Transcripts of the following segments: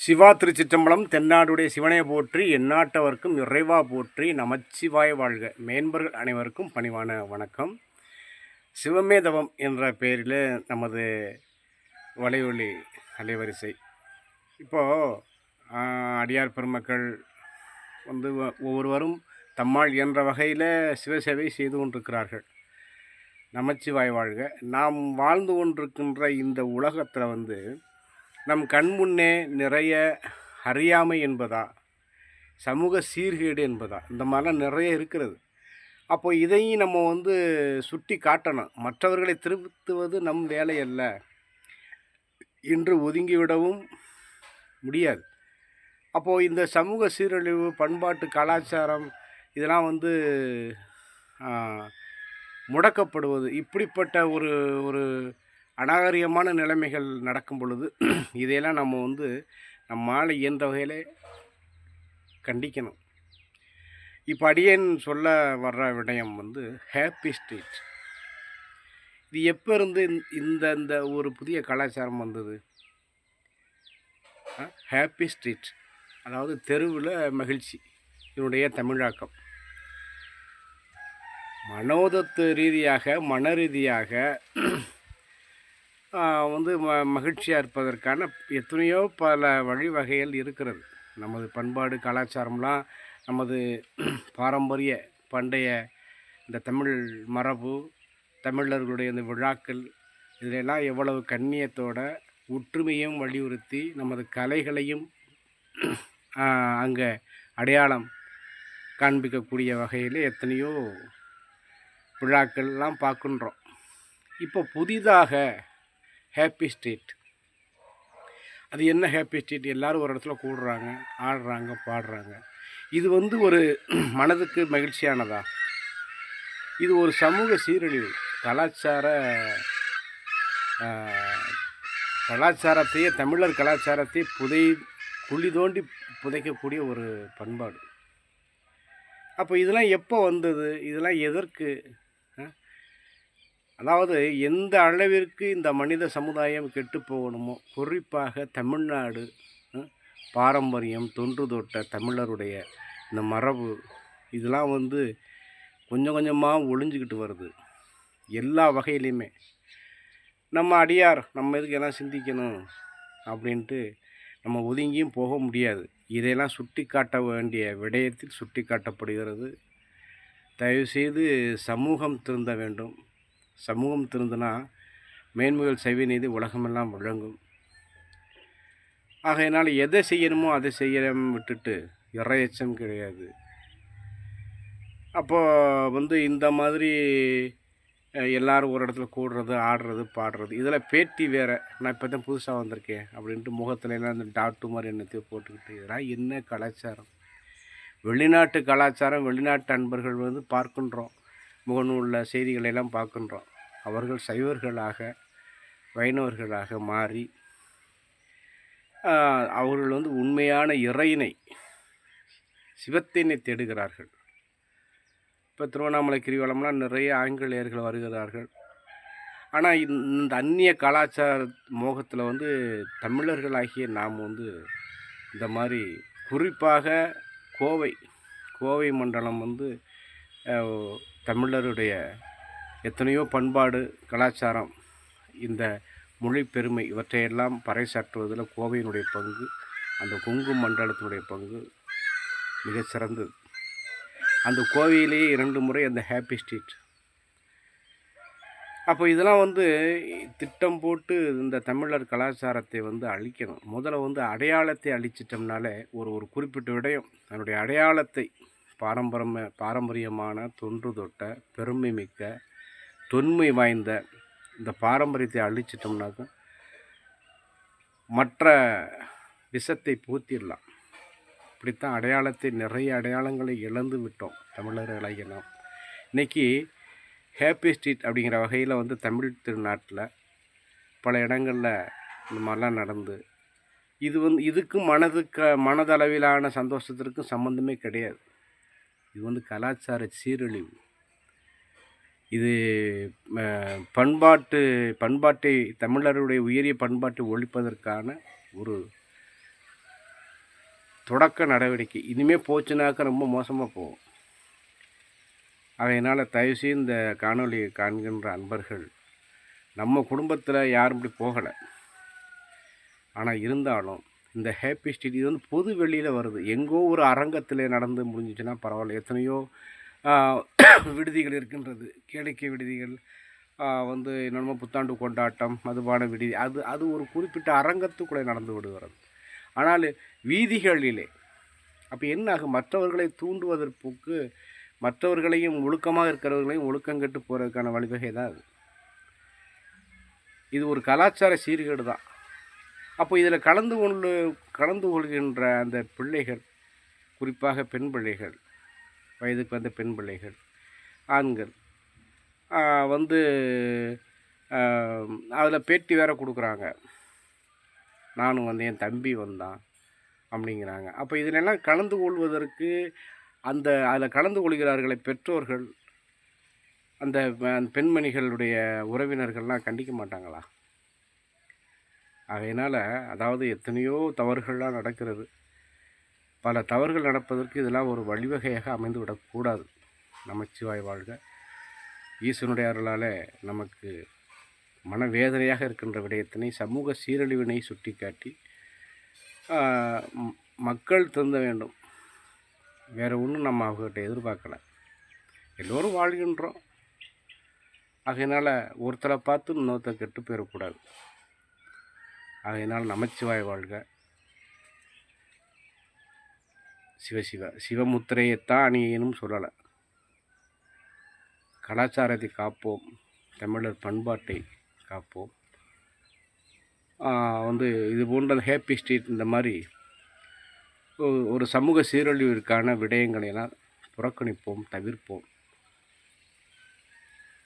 சிவா திருச்சிற்றம்பலம் தென்னாடுடைய சிவனை போற்றி எந்நாட்டவர்க்கும் இறைவா போற்றி நமச்சிவாய வாழ்க. மேன்பர்கள் அனைவருக்கும் பணிவான வணக்கம். சிவமேதவம் என்ற பெயரில் நமது வலையொலி அலைவரிசை. இப்போது அடியார் பெருமக்கள் வந்து ஒவ்வொருவரும் தம்மால் என்ற வகையில் சிவசேவை செய்து கொண்டிருக்கிறார்கள். நமச்சிவாய் வாழ்க. நாம் வாழ்ந்து கொண்டிருக்கின்ற இந்த உலகத்தில் வந்து நம் கண் முன்னே நிறைய அறியாமை என்பதா சமூக சீர்கேடு என்பதா இந்த மாதிரிலாம் நிறைய இருக்கிறது. அப்போ இதையும் நம்ம வந்து சுட்டி காட்டணும். மற்றவர்களை திருத்துவது நம் வேலை அல்ல. என்று ஒதுங்கிவிடவும் முடியாது. அப்போது இந்த சமூக சீரழிவு பண்பாட்டு கலாச்சாரம் இதெல்லாம் வந்து முடக்கப்படுவது இப்படிப்பட்ட ஒரு ஒரு அநாகரிகமான நிலைமைகள் நடக்கும் பொழுது இதையெல்லாம் நம்ம வந்து நம்மால் இயன்ற வகையில் கண்டிக்கணும். இப்போ அடியேன் சொல்ல வர்ற விடயம் வந்து ஹாப்பி ஸ்ட்ரீட் இது எப்போ இருந்து இந்த- இந்த ஒரு புதிய கலாச்சாரம் வந்தது? ஹாப்பி ஸ்ட்ரீட் அதாவது தெருவில் மகிழ்ச்சி. இதனுடைய தமிழாக்கம். மனோதத்து ரீதியாக மன ரீதியாக வந்து ம மகிழ்ச்சியாக இருப்பதற்கான எத்தனையோ பல வழிவகைகள் இருக்கிறது. நமது பண்பாடு கலாச்சாரம்லாம் நமது பாரம்பரிய பண்டைய இந்த தமிழ் மரபு தமிழர்களுடைய இந்த விழாக்கள் இதிலெல்லாம் எவ்வளவு கண்ணியத்தோட ஒற்றுமையும் வலியுறுத்தி நமது கலைகளையும் அங்கே அடையாளம் காண்பிக்கக்கூடிய வகையில் எத்தனையோ விழாக்கள்லாம் பார்க்குன்றோம். இப்போ புதிதாக ஹாப்பி ஸ்ட்ரீட் அது என்ன ஹாப்பி ஸ்ட்ரீட் எல்லாரும் ஒரு இடத்துல கூடுறாங்க ஆடுறாங்க பாடுறாங்க. இது வந்து ஒரு மனதுக்கு மகிழ்ச்சியானதா? இது ஒரு சமூக சீரழிவு. கலாச்சார கலாச்சாரத்தையே தமிழர் கலாச்சாரத்தை புதை குழி தோண்டி புதைக்கக்கூடிய ஒரு பண்பாடு. அப்போ இதெல்லாம் எப்போ வந்தது? இதெல்லாம் எதற்கு? அதாவது எந்த அளவிற்கு இந்த மனித சமுதாயம் கெட்டு போகணுமோ குறிப்பாக தமிழ்நாடு பாரம்பரியம் தொன்று தொட்ட தமிழருடைய இந்த மரபு இதெல்லாம் வந்து கொஞ்சம் கொஞ்சமாக ஒளிஞ்சிக்கிட்டு வருது. எல்லா வகையிலையுமே. நம்ம அடியார் நம்ம இதுக்கு எல்லாம் சிந்திக்கணும்? அப்படின்ட்டு நம்ம ஒதுங்கியும் போக முடியாது. இதையெல்லாம் சுட்டி காட்ட வேண்டிய விடயத்தில் சுட்டி காட்டப்படுகிறது தயவுசெய்து சமூகம் திருந்த வேண்டும். சமூகம் திருந்தினா மேன்மைகள் செய்வ நீதி உலகமெல்லாம் விளங்கும். ஆகையினால் எதை செய்யணுமோ அதை செய்ய விட்டுட்டு இறையச்சம் கிடையாது. அப்போது வந்து இந்த மாதிரி எல்லோரும் ஒரு இடத்துல கூடுறது ஆடுறது பாடுறது இதில் பேட்டி வேறு. நான் இப்போ தான் புதுசாக வந்திருக்கேன் அப்படின்ட்டு முகத்துலலாம் இந்த டாட்டு மாதிரி என்னத்தையும் போட்டுக்கிட்டு இதெல்லாம் என்ன கலாச்சாரம்? வெளிநாட்டு கலாச்சாரம் வெளிநாட்டு அன்பர்கள் வந்து பார்க்கின்றோம். முகநூலில் செய்திகளை எல்லாம் பார்க்கின்றோம். அவர்கள் சைவர்களாக வைணவர்களாக மாறி அவர்கள் வந்து உண்மையான இறையினை சிவத்தினை தேடுகிறார்கள். இப்போ திருவண்ணாமலை கிரிவலம்லாம் நிறைய ஆங்கிலேயர்கள் வருகிறார்கள். ஆனால் இந்த அந்நிய கலாச்சார மோகத்தில் வந்து தமிழர்களாகிய நாம் வந்து இந்த மாதிரி குறிப்பாக கோவை கோவை மண்டலம் வந்து தமிழருடைய எத்தனையோ பண்பாடு கலாச்சாரம் இந்த மொழி பெருமை இவற்றையெல்லாம் பறைசாற்றுவதில் கோவையினுடைய பங்கு அந்த கொங்கு மண்டலத்தினுடைய பங்கு மிகச்சிறந்தது அந்த கோவையிலேயே இரண்டு முறை அந்த ஹாப்பி ஸ்ட்ரீட் அப்போ இதெல்லாம் வந்து திட்டம் போட்டு இந்த தமிழர் கலாச்சாரத்தை வந்து அழிக்கணும். முதல்ல வந்து அடையாளத்தை அழிச்சிட்டோம்னாலே ஒரு ஒரு குறிப்பிட்ட விடயம். தன்னுடைய அடையாளத்தை பாரம்பரம பாரம்பரியமான தொன்று தொட்ட பெருமை மிக்க தொன்மை வாய்ந்த இந்த பாரம்பரியத்தை அழிச்சிட்டோம்னாக்க மற்ற விஷத்தை பூத்திடலாம். இப்படித்தான் அடையாளத்தை நிறைய அடையாளங்களை இழந்து விட்டோம் தமிழர்களாகிய நாம். இன்றைக்கி ஹேப்பி ஸ்ட்ரீட் அப்படிங்கிற வகையில் வந்து தமிழ் திருநாட்டில் பல இடங்களில் இந்த மாதிரிலாம் நடந்து இது வந்து இதுக்கும் மனதுக்கு மனதளவிலான சந்தோஷத்திற்கும் சம்மந்தமே கிடையாது. இது வந்து கலாச்சார சீரழிவு. இது பண்பாட்டு பண்பாட்டை தமிழருடைய உயரிய பண்பாட்டை ஒழிப்பதற்கான ஒரு தொடக்க நடவடிக்கை. இனிமேல் போச்சுனாக்க ரொம்ப மோசமாக போகும். அதனால் தயவுசெய்து இந்த காணொளியை காண்கின்ற அன்பர்கள் நம்ம குடும்பத்தில் யாரும் இப்படி போகலை. ஆனால் இருந்தாலும் இந்த ஹேப்பி ஸ்ட்ரீட் இது வந்து பொது வெளியில் வருது. எங்கோ ஒரு அரங்கத்தில் நடந்து முடிஞ்சிச்சுன்னா பரவாயில்ல. எத்தனையோ விடுதிகள் இருக்கின்றது. கேளிக்கை விடுதிகள் வந்து என்னென்னமோ புத்தாண்டு கொண்டாட்டம் மதுபான விடுதி அது அது ஒரு குறிப்பிட்ட அரங்கத்துக்குள்ளே நடந்து விடுகிறது. ஆனால் வீதிகளிலே அப்போ என்ன ஆகும் மற்றவர்களை தூண்டுவதற்கு மற்றவர்களையும் ஒழுக்கமாக இருக்கிறவர்களையும் ஒழுக்கம் கெட்டு போகிறதுக்கான வழிவகை தான் அது. இது ஒரு கலாச்சார சீர்கேடு தான். அப்போ இதில் கலந்து கொண்டு கலந்து கொள்கின்ற அந்த பிள்ளைகள் குறிப்பாக பெண் பிள்ளைகள் வயதுக்கு வந்த பெண் பிள்ளைகள் ஆண்கள் வந்து அதில் பேட்டி வேற கொடுக்குறாங்க. நானும் வந்தேன் என் தம்பி வந்தான் அப்படிங்கிறாங்க. அப்போ இதிலெல்லாம் கலந்து கொள்வதற்கு அந்த அதில் கலந்து கொள்கிறார்களை பெற்றோர்கள் அந்த பெண்மணிகளுடைய உறவினர்கள்லாம் கண்டிக்க மாட்டாங்களா? ஆகையினால் அதாவது எத்தனையோ தவறுகள்லாம் நடக்கிறது. பல தவறுகள் நடப்பதற்கு இதெல்லாம் ஒரு வழிவகையாக அமைந்து விடக்கூடாது. நமச்சிவாய் வாழ்க. ஈசனுடைய அருளால் நமக்கு மனவேதனையாக இருக்கின்ற விடயத்தினை சமூக சீரழிவினை சுட்டிக்காட்டி மக்கள் திருந்த வேண்டும். வேறு ஒன்றும் நம்ம அவங்ககிட்ட எதிர்பார்க்கல. எல்லோரும் வாழ்கின்றோம். ஆகையினால் ஒருத்தரை பார்த்து இன்னொருத்தர் கெட்டு போயிடக்கூடாது. ஆகையினால் நமச்சிவாய் வாழ்க. சிவசிவ சிவமுத்திரையைத்தான் அணியனும் சொல்லலை. கலாச்சாரத்தை காப்போம். தமிழர் பண்பாட்டை காப்போம். வந்து இது போன்ற ஹேப்பி ஸ்ட்ரீட் இந்த மாதிரி ஒரு சமூக சீரழிவிற்கான விடயங்களை எல்லாம் புறக்கணிப்போம் தவிர்ப்போம்.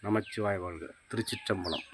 நமச்சிவாய் வாழ்க. திருச்சிற்றம்பலம்.